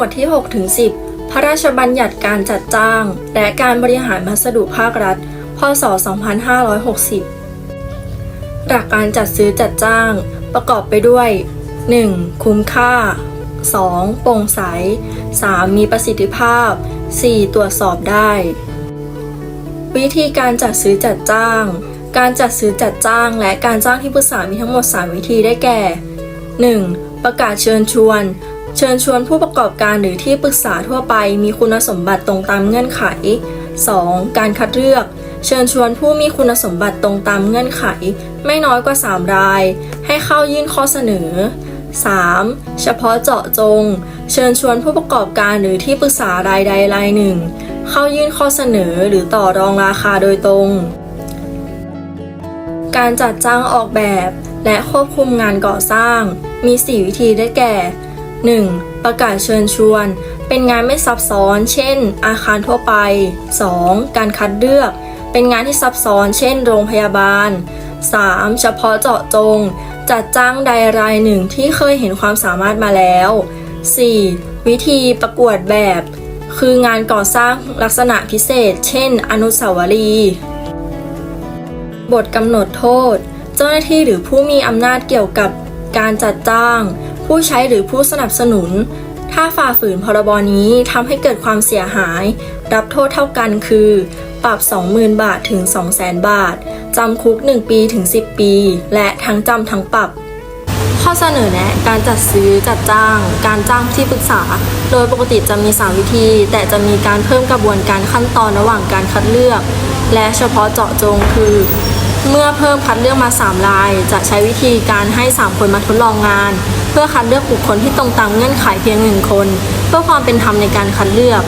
วดที่ 6 ถึง 10 พระราชบัญญัติการจัดจ้าง และการบริหารพัสดุภาครัฐ พศ 2560 หลักการจัดซื้อจัดจ้าง ประกอบไปด้วย 1. คุ้มค่า 2. โปร่งใส 3. มีประสิทธิภาพ 4. ตรวจสอบได้ วิธีการจัดซื้อจัดจ้าง การจัดซื้อจัดจ้างและการจ้างที่ปรึกษามีทั้งหมด 3 วิธีได้แก่ 1. ประกาศเชิญชวน เชิญชวนผู้ประกอบการหรือที่ปรึกษาทั่วไปมีคุณสมบัติตรงตามเงื่อนไข 2. การคัดเลือก เชิญชวนผู้มีคุณสมบัติตรงตามเงื่อนไข ไม่น้อยกว่า 3 ราย ให้เข้ายื่นข้อเสนอ 3. เฉพาะเจาะจง เชิญชวนผู้ประกอบการหรือที่ปรึกษารายใดรายหนึ่ง เข้ายื่นข้อเสนอหรือต่อรองราคาโดยตรง การจัดจ้างออกแบบและควบคุมงานก่อสร้าง มี 4 วิธีได้แก่ 1. ประกาศเชิญชวน เป็นงานไม่ซับซ้อน เช่น อาคารทั่วไป 2. การคัดเลือก เป็นงานที่ซับซ้อน เช่น โรงพยาบาล 3. เฉพาะเจาะจง จัดจ้างใดรายหนึ่งที่เคยเห็นความสามารถมาแล้ว 4. วิธีประกวดแบบ คืองานก่อสร้างลักษณะพิเศษ เช่น อนุสาวรีย์บทกำหนดโทษ เจ้าหน้าที่หรือผู้มีอำนาจเกี่ยวกับการจัดจ้าง ผู้ใช้หรือผู้สนับสนุน ถ้าฝ่าฝืนพรบนี้ทำให้เกิดความเสียหาย รับโทษเท่ากันคือ ปรับ 20,000 บาทถึง 200,000 บาท จำคุก 1 ปีถึง 10 ปี และทั้งจำทั้งปรับข้อเสนอแนะการจัดซื้อจัดจ้าง การจ้างที่ปรึกษา โดยปกติจะมี 3 วิธี แต่จะมีการเพิ่มกระบวนการขั้นตอนระหว่างการคัดเลือก และเฉพาะเจาะจงคือ เมื่อเพิ่มคัดเลือกมา 3 ราย จะใช้วิธีการให้ 3 คนมาทดลองงาน เพื่อคัดเลือกบุคคลที่ตรงตามเงื่อนไขเพียง1คน เพื่อความเป็นธรรมในการคัดเลือก